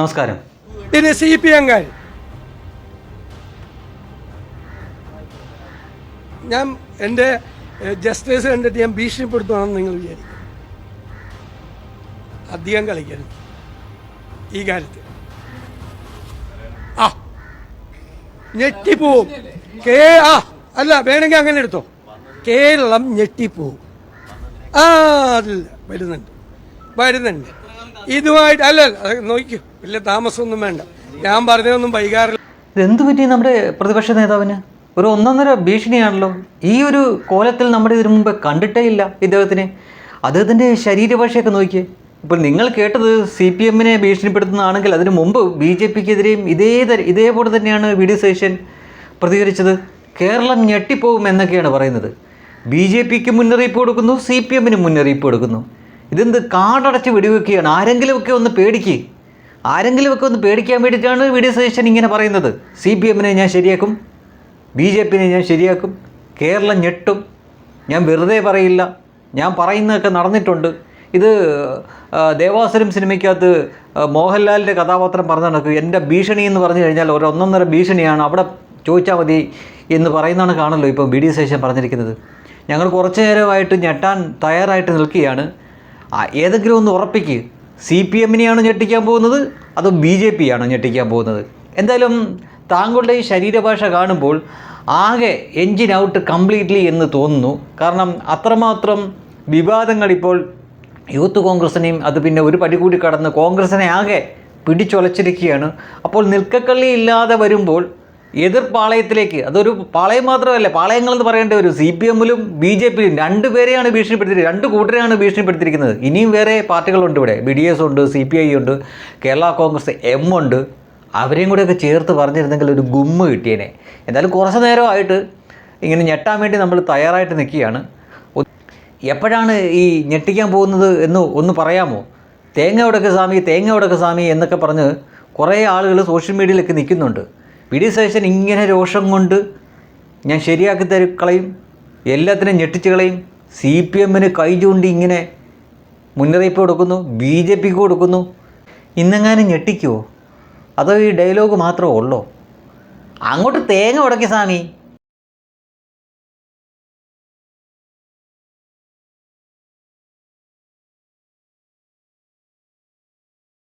നമസ്കാരം. ഇത് C P എംകാർ ഞാൻ എന്റെ ജസ്റ്റിസ് കണ്ടിട്ട് ഞാൻ ഭീഷണിപ്പെടുത്തുവാണെന്ന് നിങ്ങൾ വിചാരിക്കും. അധികം കളിക്കരുത്. ഈ കാര്യത്തിൽ. ആ. ഞെട്ടിപ്പോവും. കേ ആ അല്ല വേണമെങ്കിൽ അങ്ങനെ എടുത്തോ. കേരളം ഞെട്ടിപ്പോവും. ആ അതില്ല. വരുന്നുണ്ട്. വരുന്നുണ്ട്. ഇതുമായിട്ട് അല്ല നോക്കൂ വലിയ താമസമൊന്നും വേണ്ട. ഞാൻ പറഞ്ഞതൊന്നും വൈകാറില്ല. ഇതെന്ത് പറ്റി നമ്മുടെ പ്രതിപക്ഷ നേതാവിന്? ഒരു ഒന്നൊന്നര ഭീഷണിയാണല്ലോ. ഈ ഒരു കോലത്തിൽ നമ്മുടെ ഇതിനു മുമ്പ് കണ്ടിട്ടേ ഇല്ല ഇദ്ദേഹത്തിനെ. അദ്ദേഹത്തിന്റെ ശരീരഭാഷയൊക്കെ നോക്കിയേ. ഇപ്പോൾ നിങ്ങൾ കേട്ടത് സി പി എമ്മിനെ ഭീഷണിപ്പെടുത്തുന്നതാണെങ്കിൽ അതിനു മുമ്പ് ബി ജെ പിക്കെതിരെയും ഇതേ ഇതേപോലെ തന്നെയാണ് വി ഡി സേഷൻ പ്രതികരിച്ചത്. കേരളം ഞെട്ടിപ്പോകും എന്നൊക്കെയാണ് പറയുന്നത്. ബി ജെ പിക്ക് മുന്നറിയിപ്പ് കൊടുക്കുന്നു സി പി എമ്മിന് മുന്നറിയിപ്പ് കൊടുക്കുന്നു. ഇതെന്ത് കാടടച്ച് വെടിവെക്കുകയാണ്? ആരെങ്കിലുമൊക്കെ ഒന്ന് പേടിക്ക്. ആരെങ്കിലുമൊക്കെ ഒന്ന് പേടിക്കാൻ വേണ്ടിയിട്ടാണ് വീഡിയോ സതീശൻ ഇങ്ങനെ പറയുന്നത്. സി പി എമ്മിനെ ഞാൻ ശരിയാക്കും. ബി ജെ പിനെ ഞാൻ ശരിയാക്കും. കേരളം ഞെട്ടും. ഞാൻ വെറുതെ പറയില്ല. ഞാൻ പറയുന്നതൊക്കെ നടന്നിട്ടുണ്ട്. ഇത് ദേവാസുരം സിനിമയ്ക്കകത്ത് മോഹൻലാലിന്റെ കഥാപാത്രം പറഞ്ഞ കണക്ക് എന്റെ ഭീഷണി എന്ന് പറഞ്ഞു കഴിഞ്ഞാൽ ഒരു ഒന്നൊന്നര ഭീഷണിയാണ്. അവിടെ ചോദിച്ചാൽ മതി എന്ന് പറയുന്നതാണ് കാണല്ലോ ഇപ്പോൾ ബി ഡി സേഷൻ പറഞ്ഞിരിക്കുന്നത്. ഞങ്ങൾ കുറച്ചു നേരമായിട്ട് ഞെട്ടാൻ തയ്യാറായിട്ട് നിൽക്കുകയാണ്. ഏതെങ്കിലും ഒന്ന് ഉറപ്പിക്ക്. സി പി എമ്മിനെയാണോ ഞെട്ടിക്കാൻ പോകുന്നത് അതോ ബി ജെ പി ആണോ ഞെട്ടിക്കാൻ പോകുന്നത്? എന്തായാലും താങ്കളുടെ ഈ ശരീരഭാഷ കാണുമ്പോൾ ആകെ എൻജിൻ ഔട്ട് കംപ്ലീറ്റ്ലി എന്ന് തോന്നുന്നു. കാരണം അത്രമാത്രം വിവാദങ്ങൾ ഇപ്പോൾ യൂത്ത് കോൺഗ്രസിനെയും അത് പിന്നെ ഒരു പടി കൂടി കടന്ന് കോൺഗ്രസിനെ ആകെ പിടിച്ചൊലച്ചിരിക്കുകയാണ്. അപ്പോൾ നിൽക്കക്കള്ളി ഇല്ലാതെ വരുമ്പോൾ എതിർ പാളയത്തിലേക്ക് അതൊരു പാളയം മാത്രമല്ല പാളയങ്ങളെന്ന് പറയേണ്ടി വരും സി പി എമ്മിലും ബി ജെ പിയിലും രണ്ടുപേരെയാണ് ഭീഷണിപ്പെടുത്തിയിരിക്കുന്നത് രണ്ട് കൂട്ടരെയാണ് ഭീഷണിപ്പെടുത്തിയിരിക്കുന്നത്. ഇനിയും വേറെ പാർട്ടികളുണ്ട് ഇവിടെ. ബി ഡി എസ് ഉണ്ട് സി പി ഐ ഉണ്ട് കേരള കോൺഗ്രസ് എം ഉണ്ട്. അവരെയും കൂടെയൊക്കെ ചേർത്ത് പറഞ്ഞിരുന്നെങ്കിൽ ഒരു ഗുമ്മ് കിട്ടിയേനെ. എന്തായാലും കുറച്ച് നേരമായിട്ട് ഇങ്ങനെ ഞെട്ടാൻ വേണ്ടി നമ്മൾ തയ്യാറായിട്ട് നിൽക്കുകയാണ്. എപ്പോഴാണ് ഈ ഞെട്ടിക്കാൻ പോകുന്നത് എന്ന് ഒന്ന് പറയാമോ? തേങ്ങ ഉടക്ക് സ്വാമി തേങ്ങ ഉടക്ക് സ്വാമി എന്നൊക്കെ പറഞ്ഞ് കുറേ ആളുകൾ സോഷ്യൽ മീഡിയയിലൊക്കെ നിൽക്കുന്നുണ്ട്. പി ഡി സതീശൻ ഇങ്ങനെ രോഷം കൊണ്ട് ഞാൻ ശരിയാക്കി തരുക്കളയും കളയും എല്ലാത്തിനും ഞെട്ടിച്ച് കളയും. സി പി എമ്മിന് കൈ ചൂണ്ടി ഇങ്ങനെ മുന്നറിയിപ്പ് കൊടുക്കുന്നു ബി ജെ പിക്ക് കൊടുക്കുന്നു. ഇന്നെങ്ങാനും ഞെട്ടിക്കുമോ അതോ ഈ ഡയലോഗ് മാത്രമേ ഉള്ളോ? അങ്ങോട്ട് തേങ്ങ ഉടക്കി സ്വാമി.